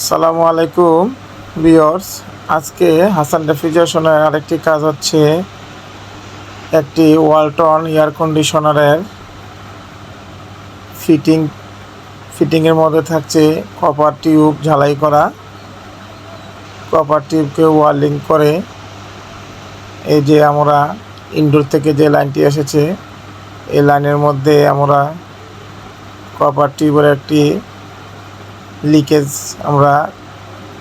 সালামু আলাইকুম বিয়র্স আজকে হাসান রেফ্রিজারেশনের আরেকটি কাজ হচ্ছে একটি ওয়ালটন এয়ার কন্ডিশনারের ফিটিং, ফিটিংয়ের মধ্যে থাকছে কপার টিউব ঝালাই করা। কপার টিউবকে ওয়ার্লিং করে এই যে আমরা ইনডোর থেকে যে লাইনটি এসেছে, এই লাইনের মধ্যে আমরা কপার টিউবের একটি লিকেজ আমরা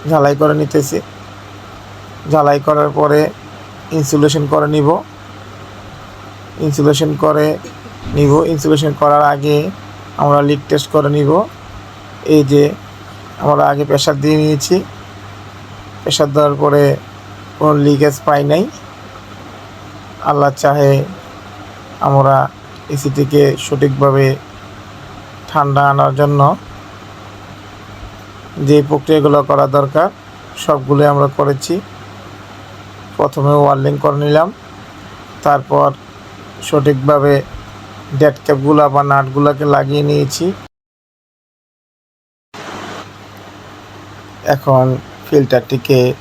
ঝালাই করে নিতেছি। ঝালাই করার পরে ইনসুলেশন করে নিব। ইনসুলেশন করে নিব। ইনসুলেশন করার আগে আমরা লিক টেস্ট করে নিব। এই যে আমরা আগে প্রেশার দিয়ে নিয়েছি। প্রেশার দেওয়ার পরে কোনো লিকেজ পাই নাই। আল্লাহ চাহে আমরা এসিটিকে সঠিকভাবে ঠান্ডা আনার জন্য যে প্রক্রিয়াগুলো করা দরকার, সবগুলোই আমরা করেছি। প্রথমে ওয়ার্লিং করে নিলাম। তারপর সঠিকভাবে ডেট ক্যাপগুলো বা নাটগুলোকে লাগিয়ে নিয়েছি। এখন ফিল্টারটিকে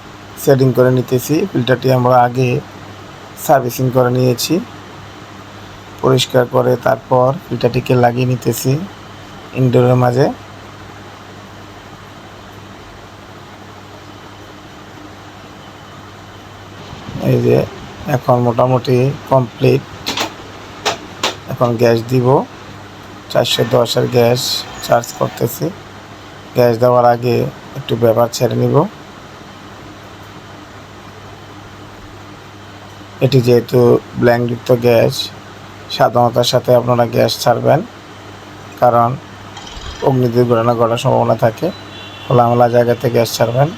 সেটিং করে নিতেছি। ফিল্টারটি আমরা আগে সার্ভিসিং করে নিয়েছি। পরিষ্কার করে তারপর ফিল্টারটিকে লাগিয়ে নিতেছি ইনডোরের মাঝে। এই যে এখন মোটামুটি কমপ্লিট এখন গ্যাস দিব। চারশো দশের গ্যাস চার্জ করতেছি। গ্যাস দেওয়ার আগে একটু ব্যবহার ছেড়ে নিব। এটি যেহেতু ব্ল্যাঙ্কযুক্ত গ্যাস, সাবধানতার সাথে আপনারা গ্যাস ছাড়বেন। কারণ অগ্নি দুর্ঘটনা ঘটার সম্ভাবনা থাকে। খোলামেলা জায়গাতে গ্যাস ছাড়বেন।